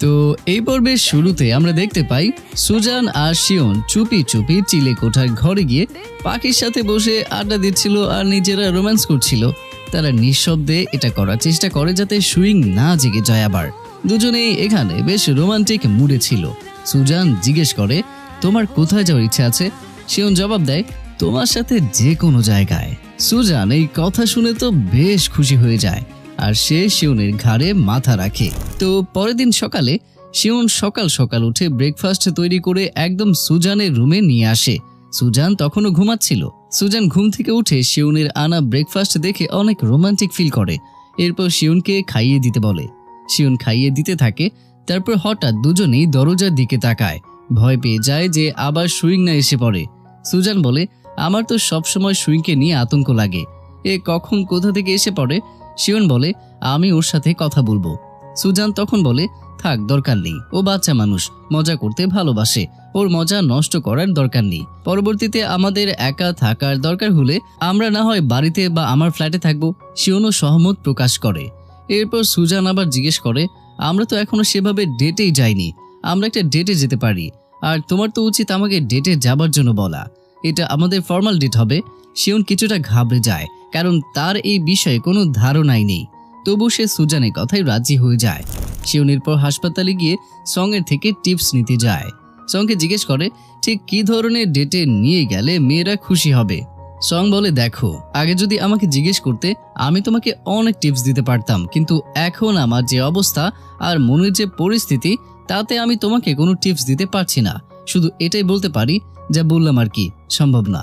তো এই পর্বের শুরুতে আমরা দেখতে পাই সুজান আর শিওন চুপি চুপি চিলে কোঠার ঘরে গিয়ে পাখির সাথে বসে আড্ডা দিচ্ছিল আর নিজেরা রোম্যান্স করছিল। তারা নিঃশব্দে এটা করার চেষ্টা করে যাতে সুইং না জেগে যায় আবার। দুজনেই এখানে বেশ রোমান্টিক মুডে ছিল। সুজান জিজ্ঞেস করে, তোমার কোথায় যাওয়ার ইচ্ছা আছে? শিওন জবাব দেয়, তোমার সাথে যে কোনো জায়গায়। সুজান এই কথা শুনে তো বেশ খুশি হয়ে যায়। আর সে শিওনের ঘাড়ে মাথা রাখে। তো পরের দিন সকালে শিওন সকাল সকাল উঠে ব্রেকফাস্ট তৈরি করে একদম সুজানের রুমে নিয়ে আসে। সুজান তখনও ঘুমাচ্ছিল। সুজান ঘুম থেকে উঠে শিওনের আনা ব্রেকফাস্ট দেখে অনেক রোমান্টিক ফিল করে। এরপর শিওনকে খাইয়ে দিতে বলে। শিওন খাইয়ে দিতে থাকে, তারপর হঠাৎ দুজনেই দরজার দিকে তাকায়। ভয় পেয়ে যায় যে আবার সুইং না এসে পড়ে। সুজান বলে, আমার তো সবসময় সুইংকে নিয়ে আতঙ্ক লাগে। এ কখন কোথা থেকে এসে পড়ে? শিওন বলে, আমি ওর সাথে কথা বলব। সুজান তখন বলে, থাক, দরকার নেই। ও বাচ্চা মানুষ, মজা করতে ভালোবাসে। ওর মজা নষ্ট করার দরকার নেই। পরবর্তীতে আমাদের একা থাকার দরকার হলে আমরা না হয় বাড়িতে বা আমার ফ্ল্যাটে থাকব। শিওনও সহমত প্রকাশ করে। এরপর সুজান আবার জিজ্ঞেস করে, আমরা তো এখনও সেভাবে ডেটেই যাইনি। আমরা একটা ডেটে যেতে পারি। আর তোমার তো উচিত আমাকে ডেটে যাবার জন্য বলা। এটা আমাদের ফর্মাল ডেট হবে। শিওন কিছুটা ঘাবড়ে যায়, কারণ তার এই বিষয়ে কোনো ধারণাই নেই। তবু সে সুজানের কথাই রাজি হয়ে যায়। শিওনের পর হাসপাতালে গিয়ে সঙ্গের থেকে টিপস নিতে যায়। সঙ্গে জিজ্ঞেস করে, ঠিক কি ধরনের ডেটে নিয়ে গেলে মেয়েরা খুশি হবে? সং বলে, দেখো, আগে যদি আমাকে জিজ্ঞেস করতে, আমি তোমাকে অনেক টিপস দিতে পারতাম, কিন্তু এখন আমার যে অবস্থা আর মনের যে পরিস্থিতি, তাতে আমি তোমাকে কোনো টিপস দিতে পারছি না। শুধু এটাই বলতে পারি, যা বললাম আর কি, সম্ভব না।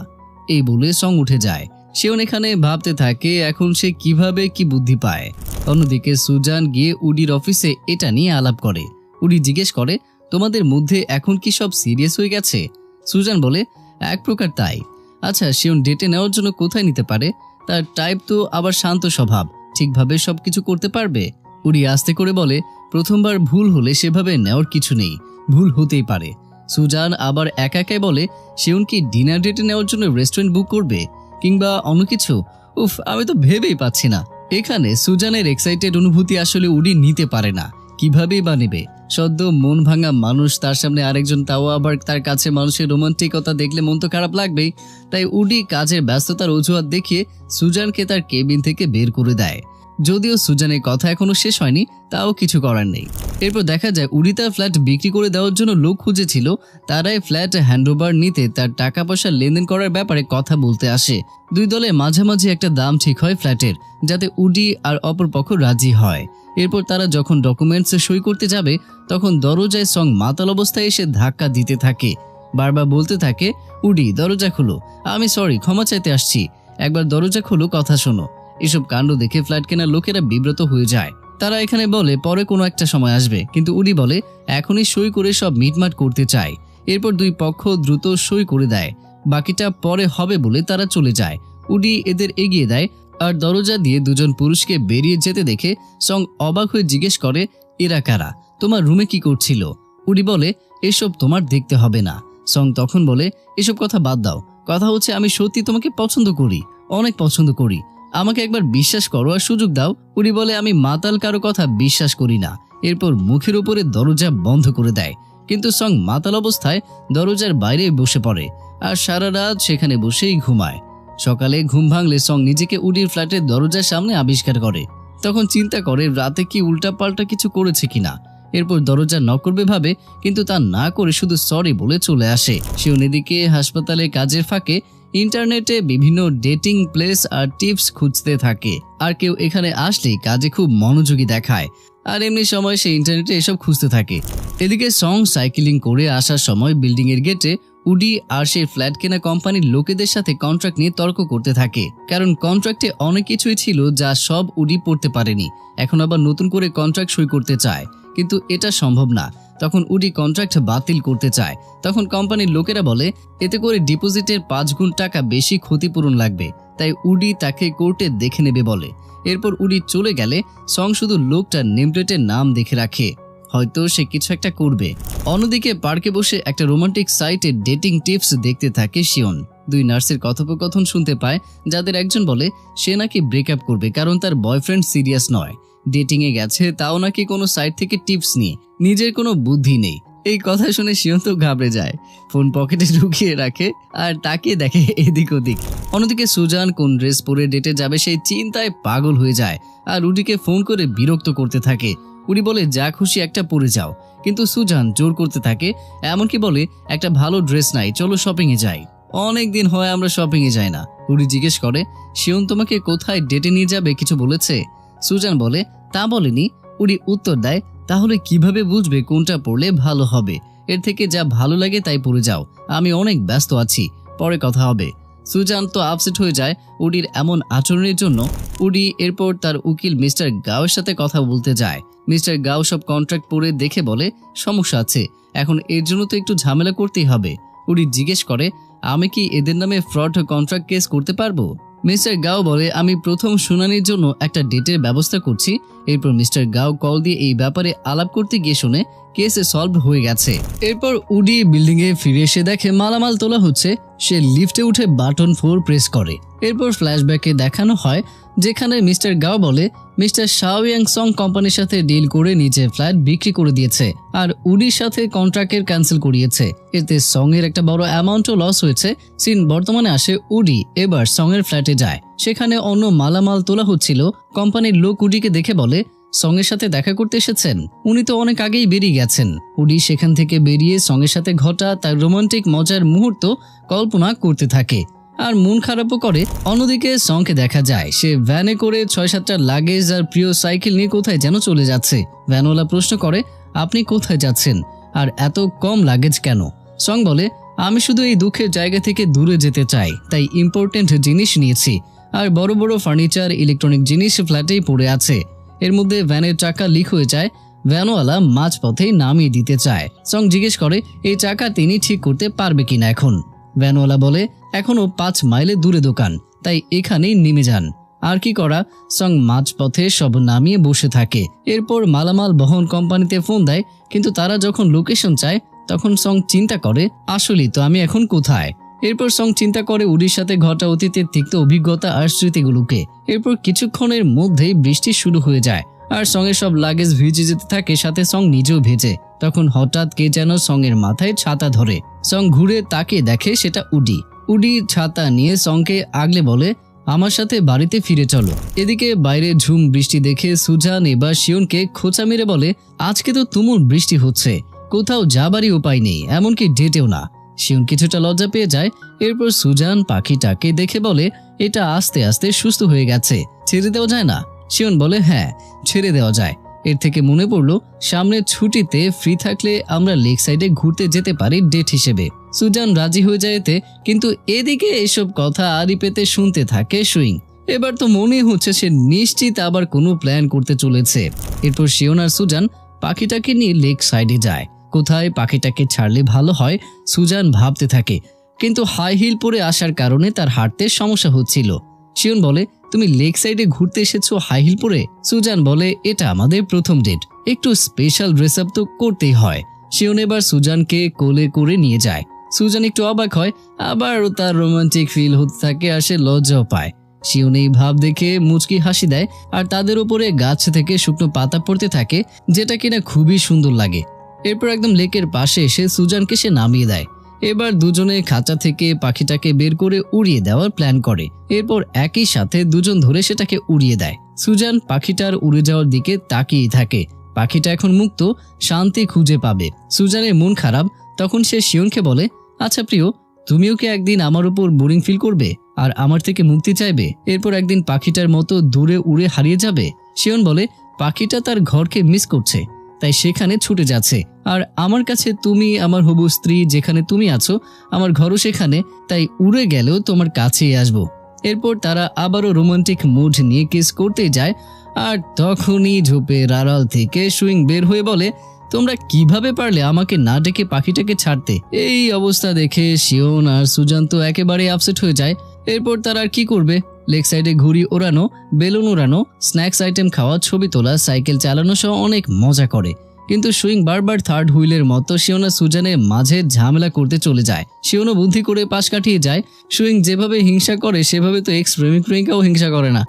এই বলে সং উঠে যায়। সেও এখানে ভাবতে থাকে, এখন সে কীভাবে কি বুদ্ধি পায়। অন্যদিকে সুজান গিয়ে উডির অফিসে এটা নিয়ে আলাপ করে। উডি জিজ্ঞেস করে, তোমাদের মধ্যে এখন কি সব সিরিয়াস হয়ে গেছে? সুজান বলে, এক প্রকার তাই। আচ্ছা শিওন ডেটে নেওয়ার জন্য কোথায় নিতে পারে? তার টাইপ তো আবার শান্ত স্বভাব। ঠিকভাবে সবকিছু করতে পারবে? উড়ি আস্তে করে বলে, প্রথমবার ভুল হলে সেভাবে নেওয়ার কিছু নেই। ভুল হতেই পারে। সুজান আবার একা একাই বলে শিওন কি ডিনার ডেটে নেওয়ার জন্য রেস্টুরেন্ট বুক করবে? কিংবা অন্য কিছু? উফ, আমি তো ভেবেই পাচ্ছি না। এখানে সুজানের এক্সাইটেড অনুভূতি আসলে উড়ি নিতে পারে না। কিভাবেই বা নেবে? সদ্য মন ভাঙা মানুষ, তার সামনে আরেকজন, তাও আবার তার কাছে মানুষের রোমান্টিকতা দেখলে মন তো খারাপ লাগবেই। তাই উডি কাজের ব্যস্ততার অজুহাত দেখিয়ে সুজানকে তার কেবিন থেকে বের করে দেয়। যদিও সুজানের কথা এখনও শেষ হয়নি, তাও কিছু করার নেই। এরপর দেখা যায় উডি তার ফ্ল্যাট বিক্রি করে দেওয়ার জন্য লোক খুঁজেছিল, তারাই ফ্ল্যাট হ্যান্ডওভার নিতে তার টাকা পয়সা লেনদেন করার ব্যাপারে কথা বলতে আসে। দুই দলে মাঝামাঝি একটা দাম ঠিক হয় ফ্ল্যাটের, যাতে উডি আর অপরপক্ষ রাজি হয়। এরপর তারা যখন ডকুমেন্টস সই করতে যাবে, তখন দরজায় সং মাতাল অবস্থায় এসে ধাক্কা দিতে থাকে। বারবার বলতে থাকে, উডি, দরজা খুলো। আমি সরি, ক্ষমা চাইতে আসছি। একবার দরজা খুলো, কথা শোনো। এসব কাণ্ড দেখে ফ্ল্যাট কেনার লোকেরা বিব্রত হয়ে যায়। তারা এখানে বলে, পরে কোনো একটা সময় আসবে। কিন্তু উডি বলে, এখনই সই করে সব মিটমাট করতে চায় এরপর দুই পক্ষ দ্রুত সই করে দেয়। বাকিটা পরে হবে বলে তারা চলে যায়। উডি এদের এগিয়ে দেয় আর দরজা দিয়ে দুজন পুরুষকে বেরিয়ে যেতে দেখে সং অবাক হয়ে জিজ্ঞেস করে, এরা কারা? তোমার রুমে কি করছিল? উডি বলে, এসব তোমার দেখতে হবে না। সং তখন বলে, এসব কথা বাদ দাও। কথা হচ্ছে আমি সত্যি তোমাকে পছন্দ করি, অনেক পছন্দ করি। আমাকে একবার বিশ্বাস করো আর সুযোগ দাও। উনি বলে, আমি মাতাল কারও কথা বিশ্বাস করি না। এরপর মুখের উপরে দরজা বন্ধ করে দেয়। কিন্তু সং মাতাল অবস্থায় দরজার বাইরে বসে পড়ে আর সারা রাত সেখানে বসেই ঘুমায়। সকালে ঘুম ভাঙলে সং নিজেকে উডির ফ্ল্যাটের দরজার সামনে আবিষ্কার করে। তখন চিন্তা করে, রাতে কি উল্টাপাল্টা কিছু করেছে কিনা? এরপর দরজা নক করবে ভাবে, কিন্তু তা না করে শুধু সরি বলে চলে আসে। সে এদিকে হাসপাতালে কাজের ফাঁকে ইন্টারনেটে বিভিন্ন ডেটিং প্লেস আর টিপস খুঁজতে থাকে। আর কেউ এখানে আসলেই কাজে খুব মনোযোগী দেখায়। আর এমনি সময় সে ইন্টারনেটে এসব খুঁজতে থাকে। এদিকে সং সাইকেলিং করে আসার সময় বিল্ডিং এর গেটে উডি আর সেই ফ্ল্যাট কেনা কোম্পানির লোকেদের সাথে কন্ট্রাক্ট নিয়ে তর্ক করতে থাকে। কারণ কন্ট্রাক্টে অনেক কিছুই ছিল যা সব উডি পড়তে পারেনি। এখন আবার নতুন করে কন্ট্রাক্ট সই করতে চায়। কিন্তু এটা সম্ভব না। তখন উডি কন্ট্রাক্ট বাতিল করতে চায়। তখন কোম্পানির লোকেরা বলে, এতে করে ডিপোজিটের পাঁচ গুণ টাকা বেশি ক্ষতিপূরণ লাগবে। তাই উডি তাকে কোর্টে দেখে নেবে বলে। এরপর উডি চলে গেলে সং শুধু লোকটার নেমপ্লেটের নাম দেখে রাখে। হয়তো সে কিছু একটা করবে। অন্যদিকে পার্কে বসে একটা রোমান্টিক সাইটে ডেটিং টিপস দেখতে থাকে শিওন। দুই নার্সের কথোপকথন শুনতে পায়, যাদের একজন বলে, সে নাকি ব্রেকআপ করবে, কারণ তার বয়ফ্রেন্ড সিরিয়াস নয়। ডেটিংয়ে গেছে, তাও নাকি কোনো সাইট থেকে টিপস নিয়ে? নিজের কোনো বুদ্ধি নেই। এই কথা শুনে তো ঘাবড়ে যায়। ফোন পকেটে ঢুকিয়ে রাখে আর তাকে দেখে এদিক ওদিক। অন্যদিকে সুজান কোন ড্রেস পরে ডেটে যাবে সেই চিন্তায় পাগল হয়ে যায় আর উডিকে ফোন করে বিরক্ত করতে থাকে। উডি বলে, যা খুশি একটা পরে যাও। কিন্তু সুজান জোর করতে থাকে, এমনকি বলে, একটা ভালো ড্রেস নাই, চলো শপিং এ যাই। অনেক দিন হয় আমরা শপিং এ যাই না। উডি জিজ্ঞেস করে শিওন তোমাকে কোথায় ডেটে নিয়ে যাবে, কিছু বলেছে? সুজান বলে তা বলেনি উডি উত্তর দেয়, তাহলে কীভাবে বুঝবে কোনটা পড়লে ভালো হবে? এর থেকে যা ভালো লাগে তাই পড়ে যাও। আমি অনেক ব্যস্ত আছি। পরে কথা হবে। সুজান তো আপসেট হয়ে যায় উডির এমন আচরণের জন্য। উডি এরপর তার উকিল মিস্টার গাওয়ের সাথে কথা বলতে যায়। মিস্টার গাও সব কন্ট্রাক্ট পড়ে দেখে বলে, সমস্যা আছে। এখন এর জন্য তো একটু ঝামেলা করতেই হবে। উডি জিজ্ঞেস করে, আমি কি এদের নামে ফ্রড কন্ট্রাক্ট কেস করতে পারব? মিস্টার গাও বলে, আমি প্রথম শুনানির জন্য একটা ডেটের ব্যবস্থা করছি। এরপর মিস্টার গাও কল দিয়ে এই ব্যাপারে আলাপ করতে গিয়ে শুনে কেস সলভ হয়ে গেছে। এরপর উডি বিল্ডিং এ ফিরে এসে দেখে মালামাল তোলা হচ্ছে। সে লিফটে উঠে বাটন ফোর প্রেস করে। এরপর ফ্ল্যাশব্যাকে দেখানো হয় যেখানে মিস্টার গাও বলে, মিস্টার শাওয়াং সং কোম্পানির সাথে ডিল করে নিজের ফ্ল্যাট বিক্রি করে দিয়েছে, আর উডির সাথে কন্ট্রাক্টের ক্যান্সেল করিয়েছে। এতে সং এর একটা বড় অ্যামাউন্টও লস হয়েছে। সিন বর্তমানে আসে উডি, এবার সং এর ফ্ল্যাটে যায়। সেখানে অন্য মালামাল তোলা হচ্ছিল। কোম্পানির লোক উডিকে দেখে বলে সঙ্গের সাথে দেখা করতে এসেছেন? উনি তো অনেক আগেই বেরিয়ে গেছেন। উডি সেখান থেকে বেরিয়ে সঙ্গের সাথে ঘটা তার রোমান্টিক মজার মুহূর্ত কল্পনা করতে থাকে। আর মন খারাপও করে। অন্যদিকে সংকে দেখা যায়, সে ভ্যানে করে ছয় সাতটা লাগেজ আর প্রিয় সাইকেল নিয়ে কোথায় যেন চলে যাচ্ছে। ভ্যানওয়ালা প্রশ্ন করে, আপনি কোথায় যাচ্ছেন? আর এত কম লাগেজ কেন? সং বলে, আমি শুধু এই দুঃখের জায়গা থেকে দূরে যেতে চাই, তাই ইম্পর্টেন্ট জিনিস নিয়েছি। আর বড় বড় ফার্নিচার ইলেকট্রনিক জিনিস ফ্ল্যাটেই পড়ে আছে। এর মধ্যে ভ্যানের চাকা লিক হয়ে যায় ভ্যানওয়ালা মাঝপথেই নামিয়ে দিতে চায়। সং জিজ্ঞেস করে, এই চাকা তিনি ঠিক করতে পারবে কিনা এখন? ভ্যানওয়ালা বলে, এখনও পাঁচ মাইলে দূরে দোকান, তাই এখানেই নেমে যান। আর কি করা, সং মাঝপথে সব নামিয়ে বসে থাকে। এরপর মালামাল বহন কোম্পানিতে ফোন দেয়, কিন্তু তারা যখন লোকেশন চায়, তখন সং চিন্তা করে আসলেই তো আমি এখন কোথায়? এরপর সং চিন্তা করে উড়ির সাথে ঘটা অতীতের তিক্ত অভিজ্ঞতা আর স্মৃতিগুলোকে। এরপর কিছুক্ষণের মধ্যেই বৃষ্টি শুরু হয়ে যায়। আর সঙ্গে সব লাগেজ ভিজে যেতে থাকে, সাথে সং নিজেও ভেজে। তখন হঠাৎ কে যেন সঙ্গের মাথায় ছাতা ধরে। সং ঘুরে তাকে দেখে সেটা উডি। উডি ছাতা নিয়ে সঙ্গকে আগলে বলে, আমার সাথে বাড়িতে ফিরে চলো। এদিকে বাইরে ঝুম বৃষ্টি দেখে সুজান এবার শিওনকে খোঁচা মেরে বলে, আজকে তো তুমুল বৃষ্টি হচ্ছে। কোথাও যাবারই উপায় নেই, এমনকি ডেটেও না। শিউন কিছুটা লজ্জা পেয়ে যায়। এরপর সুজান পাখিটাকে দেখে বলে, এটা আস্তে আস্তে সুস্থ হয়ে গেছে। ছেড়ে দেওয়া যায় না। শিউন বলে হ্যাঁ ছেড়ে দেওয়া যায়। এর থেকে মনে পড়ল, সামনের ছুটিতে ফ্রি থাকলে আমরা লেক সাইডে ঘুরতে যেতে পারি ডেট হিসেবে। সুজান রাজি হয়ে যায় এতে, কিন্তু এদিকে এসব কথা আড়ি পেতে শুনতে থাকে সুইং। এবার তো মনে হচ্ছে সে নিশ্চিত আবার কোনো প্ল্যান করতে চলেছে। এরপর শিওন আর সুজান পাখিটাকে নিয়ে লেক সাইডে যায়। কোথায় পাখিটাকে ছাড়লে ভালো হয়, সুজান ভাবতে থাকে, কিন্তু হাই হিল পরে আসার কারণে তার হাঁটতে সমস্যা হচ্ছিল। শিওন বলে তুমি লেক সাইডে ঘুরতে এসেছ হাই হিল পরে? সুজান বলে, এটা আমাদের প্রথম ডেট একটু স্পেশাল ড্রেস আপ তো করতেই হয়। শিওন এবার সুজানকে কোলে করে নিয়ে যায়। সুজান একটু অবাক হয় আবারও তার রোমান্টিক ফিল হতে থাকে আর সে লজ্জাও পায়। শিওন এই ভাব দেখে মুচকি হাসি দেয়, আর তাদের উপরে গাছ থেকে শুকনো পাতা পড়তে থাকে, যেটা কিনা খুবই সুন্দর লাগে। এরপর একদম লেকের পাশে এসে সুজানকে সে নামিয়ে দেয়। এবার দুজনে খাঁচা থেকে পাখিটাকে বের করে উড়িয়ে দেওয়ার প্ল্যান করে। এরপর একই সাথে দুজন ধরে সেটাকে উড়িয়ে দেয়। সুজান পাখিটার উড়ে যাওয়ার দিকে তাকিয়ে থাকে। পাখিটা এখন মুক্ত, শান্তি খুঁজে পাবে। সুজানের মন খারাপ, তখন সে শিওনকে বলে আচ্ছা প্রিয়, তুমিও কি একদিন আমার উপর বোরিং ফিল করবে? আর আমার থেকে মুক্তি চাইবে? এরপর একদিন পাখিটার মতো দূরে উড়ে হারিয়ে যাবে? শিওন বলে, পাখিটা তার ঘরকে মিস করছে। তাই সেখানে ছুটে যাচ্ছে। আর আমার কাছে তুমি, আমার হবু স্ত্রী যেখানে তুমি আছো, আমার ঘরও সেখানে, তাই উড়ে গেলেও তোমার কাছেই আসব। এরপর তারা আবারও রোমান্টিক মুড নিয়ে কিস করতে যায়, আর তখনই ঝোপের আড়াল থেকে সুইং বের হয়ে বলে, তোমরা কীভাবে পারলে আমাকে না ডেকে পাখিটাকে ছাড়তে? এই অবস্থা দেখে শিওন আর সুজান তো একেবারে আপসেট হয়ে যায়। এরপর তারা আর কি করবে? লেক সাইডে ঘুড়ি ওড়ানো, বেলুন ওড়ানো, স্ন্যাক্স আইটেম খাওয়া, ছবি তোলা, সাইকেল চালানো সহ অনেক মজা করে। কিন্তু সুইং বারবার থার্ড হুইলের মতো শিওনা সুজানের মাঝে ঝামেলা করতে চলে যায়। শিওনো বুদ্ধি করে পাশ কাটিয়ে যায়। সুইং যেভাবে হিংসা করে, সেভাবে তো এক্স প্রেমিক প্রেমিকাও হিংসা করে না।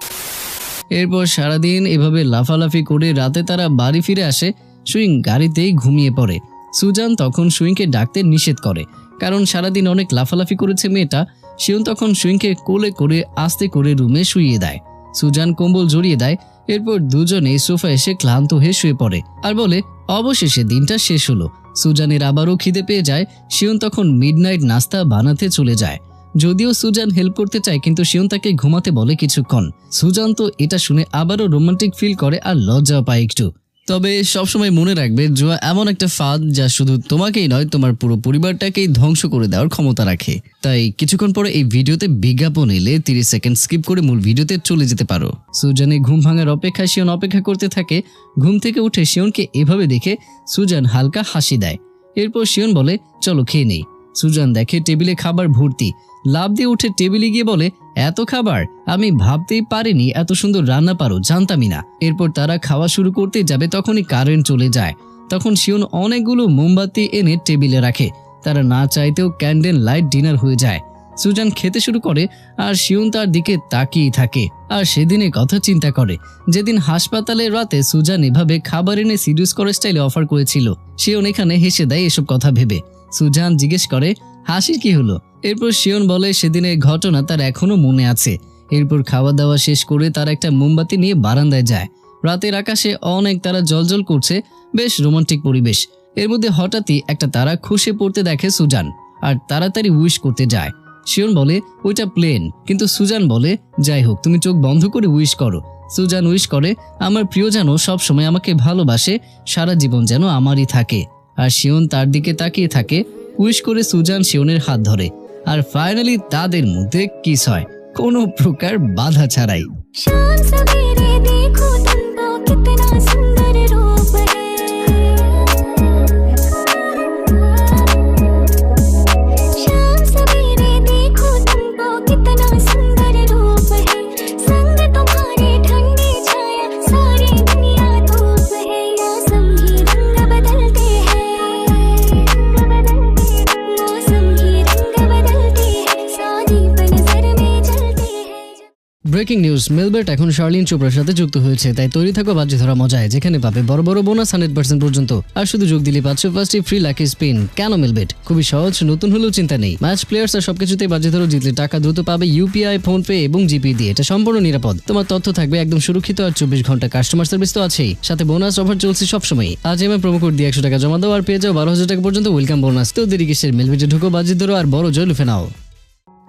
এরপর সারাদিন এভাবে লাফালাফি করে রাতে তারা বাড়ি ফিরে আসে, সুইং গাড়িতেই ঘুমিয়ে পড়ে। সুজান তখন সুইংকে ডাকতে নিষেধ করে। কারণ সারাদিন অনেক লাফালাফি করেছে মেয়েটা শিউন তখন সুইংকে কোলে করে আস্তে করে রুমে শুইয়ে দেয়। সুজান কম্বল জড়িয়ে দেয়। এরপর দুজনে সোফা এসে ক্লান্ত হয়ে শুয়ে পড়ে আর বলে, অবশেষে দিনটা শেষ হলো। সুজানের আবারও খিদে পেয়ে যায়। শিউন তখন মিডনাইট নাস্তা বানাতে চলে যায়। যদিও সুজান হেল্প করতে চায়, কিন্তু শিউন তাকে ঘুমাতে বলে কিছুক্ষণ। সুজান তো এটা শুনে আবারও রোমান্টিক ফিল করে আর লজ্জা পায় একটু। তবে সবসময় মনে রাখবে, জুয়া এমন একটা ফাঁদ যা শুধু তোমাকেই নয়, তোমার পুরো পরিবারটাকেই ধ্বংস করে দেওয়ার ক্ষমতা রাখে। তাই কিছুক্ষণ পরে এই ভিডিওতে বিজ্ঞাপন এলে তিরিশ সেকেন্ড স্কিপ করে মূল ভিডিওতে চলে যেতে পারো। সুজানে ঘুম ভাঙার অপেক্ষায় শিওন অপেক্ষা করতে থাকে। ঘুম থেকে উঠে শিওনকে এভাবে দেখে সুজান হালকা হাসি দেয়। এরপর শিওন বলে, চলো খেয়ে নেই। সুজান দেখে টেবিলে খাবার ভর্তি। লাভ দিয়ে উঠে টেবিলে গিয়ে বলে, এত খাবার? আমি ভাবতেই পারিনি এত সুন্দর রান্না পারো, জানতামই না। এরপর তারা খাওয়া শুরু করতে যাবে তখনই কারেন্ট চলে যায়। তখন শিওন অনেকগুলো মোমবাতি এনে টেবিলে রাখে। তারা না চাইতেও ক্যান্ডেল লাইট ডিনার হয়ে যায়। সুজান খেতে শুরু করে আর শিউন তার দিকে তাকিয়েই থাকে আর সেদিনের কথা চিন্তা করে। যেদিন হাসপাতালে রাতে সুজান এভাবে খাবার এনে সিরিয়াস করে স্টাইলে অফার করেছিল, শিওন এখানে হেসে দেয় এসব কথা ভেবে। সুজান জিজ্ঞেস করে, হাসির কি হলো? এরপর শিওন বলে, সেদিনের ঘটনা তার এখনও মনে আছে। এরপর খাওয়া দাওয়া শেষ করে তার একটা মোমবাতি নিয়ে বারান্দায় যায়। রাতের আকাশে অনেক তারা জলজল করছে, বেশ রোমান্টিক পরিবেশ। এর মধ্যে হঠাৎই একটা তারা খুশে পড়তে দেখে সুজান, আর তাড়াতাড়ি উইশ করতে যায়। শিওন বলে, ওইটা প্লেন। কিন্তু সুজান বলে, যাই হোক, তুমি চোখ বন্ধ করে উইশ করো। সুজান উইশ করে, আমার প্রিয় যেন সবসময় আমাকে ভালোবাসে, সারা জীবন যেন আমারই থাকে। আর শিওন তার দিকে তাকিয়ে থাকে উইশ করে সুজান শিওনের হাত ধরে। আর ফাইনালি তাদের মধ্যে কিস হয়। কোনো প্রকার বাধা ছাড়াই। ব্রেকিং নিউজ মেলবেট এখন শার্লিন চোপড়ার সাথে যুক্ত হয়েছে। তাই তৈরি থাকো বাজি ধরা মজায়, যেখানে পাবে বড় বড় বোনাস হান্ড্রেড পার্সেন্ট পর্যন্ত। আর শুধু যোগ দিলে পাচ্ছ ফার্স্টে ফ্রি লাকি স্পিন কেন মেলবেট খুবই সহজ, নতুন হলেও চিন্তা নেই। ম্যাচ প্লেয়ার্স আর সবকিছুতেই বাজি ধরো জিতলে টাকা দ্রুত পাবে ইউপিআই ফোন পে এবং জিপি দিয়ে এটা সম্পূর্ণ নিরাপদ। তোমার তথ্য থাকবে একদম সুরক্ষিত আর চব্বিশ ঘণ্টা কাস্টমার সার্ভিস তো আছেই। সাথে বোনাস অফার চলছে সবসময় আজ এমএ প্রোমো কোড দিয়ে একশো টাকা জমা দাও আর পেয়ে যাও বারো হাজার টাকা পর্যন্ত ওয়েলকাম বোনাস তো দেরি কিসের? মেলবেটে ঢুকো, বাজি ধরো আর বড় জয় লুফে নাও।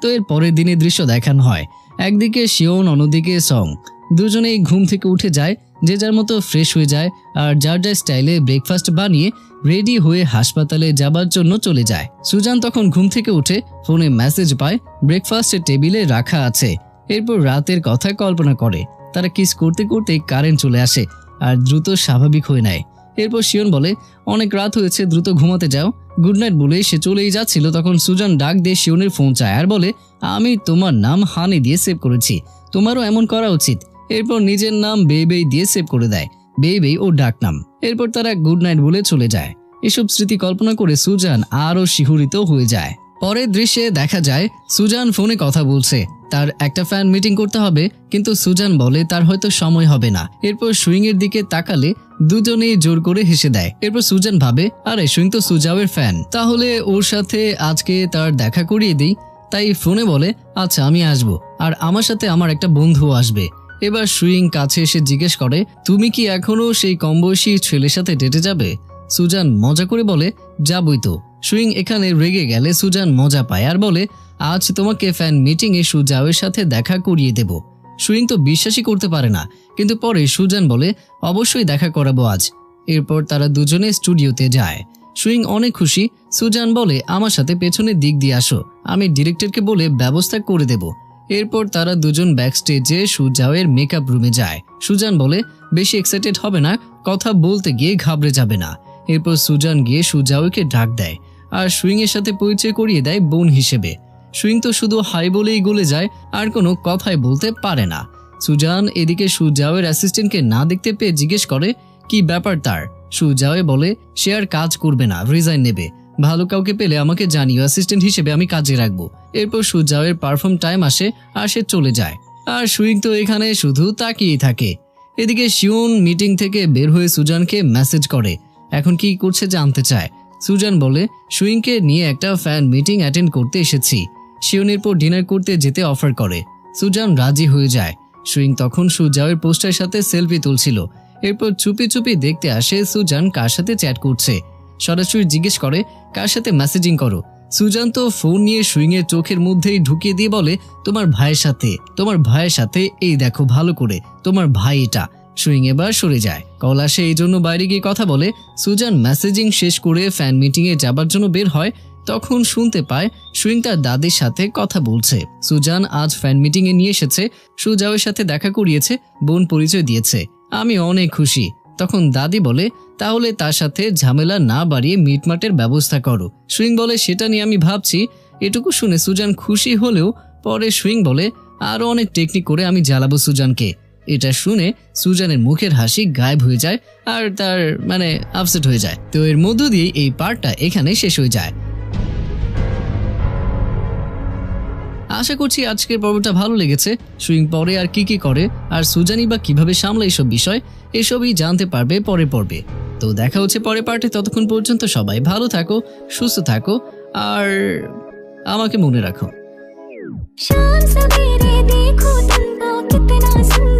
তো এর পরের দিনে দৃশ্য দেখানো হয়। একদিকে শিওন, অন্যদিকে সং। দুজনেই ঘুম থেকে উঠে যায়, যে যার মতো ফ্রেশ হয়ে যায়, আর যার যার স্টাইলে ব্রেকফাস্ট বানিয়ে রেডি হয়ে হাসপাতালে যাবার জন্য চলে যায়। সুজান তখন ঘুম থেকে উঠে ফোনে মেসেজ পায় ব্রেকফাস্টের টেবিলে রাখা আছে। এরপর রাতের কথা কল্পনা করে। তারা কিস করতে করতে কারেন্ট চলে আসে, আর দ্রুত স্বাভাবিক হয়ে নেয়। এরপর শিওন বলে, অনেক রাত হয়েছে, দ্রুত ঘুমাতে যাও। গুড নাইট বলে সে চলেই যাচ্ছিল, তখন সুজন ডাক দিয়ে শিওনের ফোন চায় আর বলে, আমি তোমার নাম হানি দিয়ে সেভ করেছি। তোমারও এমন করা উচিত। এরপর নিজের নাম বেবেই দিয়ে সেভ করে দেয়। বেবেই ও ডাক নাম এরপর তারা গুড নাইট বলে চলে যায়। এসব স্মৃতি কল্পনা করে সুজান আরও শিহরিত হয়ে যায়। পরের দৃশ্যে দেখা যায়, সুজান ফোনে কথা বলছে। তার একটা ফ্যান মিটিং করতে হবে, কিন্তু সুজান বলে তার হয়তো সময় হবে না। এরপর সুইং এর দিকে তাকালে দুজনেই জোর করে হেসে দেয়। এরপর সুজান ভাবে, আরে, সুইং তো সুজাওয়ের ফ্যান তাহলে ওর সাথে আজকে তার দেখা করিয়ে দিই? তাই ফোনে বলে আচ্ছা আমি আসব। আর আমার সাথে আমার একটা বন্ধুও আসবে। এবার সুইং কাছে এসে জিজ্ঞেস করে, তুমি কি এখনও সেই কম বয়সী ছেলের সাথে ডেটে যাবে? সুজান মজা করে বলে, যাবই তো। সুইং এখানে রেগে গেলে সুজান মজা পায় আর বলে, আজ তোমাকে ফ্যান মিটিং এ সুজাওয়ের সাথে দেখা করিয়ে দেব। সুইং তো বিশ্বাসই করতে পারে না, কিন্তু পরে সুজান বলে, অবশ্যই দেখা করাবো আজ। এরপর তারা দুজনে স্টুডিওতে যায়। সুইং অনেক খুশি, সুজান বলে, আমার সাথে পেছনের দিক দিয়ে আসো, আমি ডিরেক্টরকে বলে ব্যবস্থা করে দেব। এরপর তারা দুজন ব্যাকস্টেজে সুজাওয়ের মেকআপ রুমে যায়। সুজান বলে, বেশি এক্সাইটেড হবে না, কথা বলতে গিয়ে ঘাবড়ে যাবে না। এরপর সুজান গিয়ে সুজাওয়েকে ডাক দেয়। আর সুইং এর সাথে পরিচয় করিয়ে দেয় বোন হিসেবে। সুইং তো শুধু হাই বলেই গলে যায়, আর কোনো কথাই বলতে পারে না। সুজান এদিকে সুজাওয়ের অ্যাসিস্ট্যান্টকে না দেখতে পেয়ে জিজ্ঞেস করে, কি ব্যাপার তার? সুজাওয়ে বলে, সে আর কাজ করবে না রিজাইন নেবে। ভালো কাউকে পেলে আমাকে জানিও অ্যাসিস্ট্যান্ট হিসেবে আমি কাজে রাখব। এরপর সুজাওয়ের পারফর্ম টাইম আসে, আর সে চলে যায়। আর সুইং তো এখানে শুধু তাকিয়েই থাকে। এদিকে শিউন মিটিং থেকে বের হয়ে সুজানকে মেসেজ করে, এখন কি করছে জানতে চায়? সুজান বলে, সুইংকে নিয়ে একটা ফ্যান মিটিং অ্যাটেন্ড করতে এসেছি। শিউনের পর ডিনার করতে যেতে অফার করে। সুজান রাজি হয়ে যায়। সুইং তখন সুজাওয়ের পোস্টার সাথে সেলফি তুলছিল। এরপর চুপি চুপি দেখতে আসে সুজান কার সাথে চ্যাট করছে। সরাসরি জিজ্ঞেস করে, কার সাথে মেসেজিং করো? সুজান তো ফোন নিয়ে সুইং এর চোখের মধ্যেই ঢুকিয়ে দিয়ে বলে, তোমার ভাইয়ের সাথে, তোমার ভাইয়ের সাথে, এই দেখো ভালো করে, তোমার ভাই এটা। সুইং এবার সরে যায়। কল এই জন্য বাইরে গিয়ে কথা বলে, সুজান মেসেজিং শেষ করে ফ্যান মিটিং এ যাবার জন্য বের হয়। তখন শুনতে পায় সুইং তার দাদির সাথে কথা বলছে। সুজান আজ ফ্যান মিটিং এ নিয়ে এসেছে। সুজাওয়ের সাথে দেখা করিয়েছে, বোন পরিচয় দিয়েছে। আমি অনেক খুশি। তখন দাদি বলে, তাহলে তার সাথে ঝামেলা না বাড়িয়ে মিটমাটের ব্যবস্থা করো। সুইং বলে, সেটা নিয়ে আমি ভাবছি। এটুকু শুনে সুজান খুশি হলেও পরে সুইং বলে আরও অনেক টেকনিক করে আমি জ্বালাবো সুজানকে। এটা শুনে সুজানের মুখের হাসি গায়েব হয়ে যায় আর তার মানে আপসেট হয়ে যায় তো এর মধ্য দিয়ে এই পার্টটা এখানে শেষ হয়ে যায় আশা করছি আজকের পর্বটা ভালো লেগেছে সুইং পরে আর কি কি করে আর সুজানি বা কিভাবে সামলা এইসব বিষয় এসবই জানতে পারবে পরে পর্বে তো দেখা হচ্ছে পরে পার্টে ততক্ষণ পর্যন্ত সবাই ভালো থাকো সুস্থ থাকো আর আমাকে মনে রাখো शाम सवेरे देखो तुमको कितना सुंदर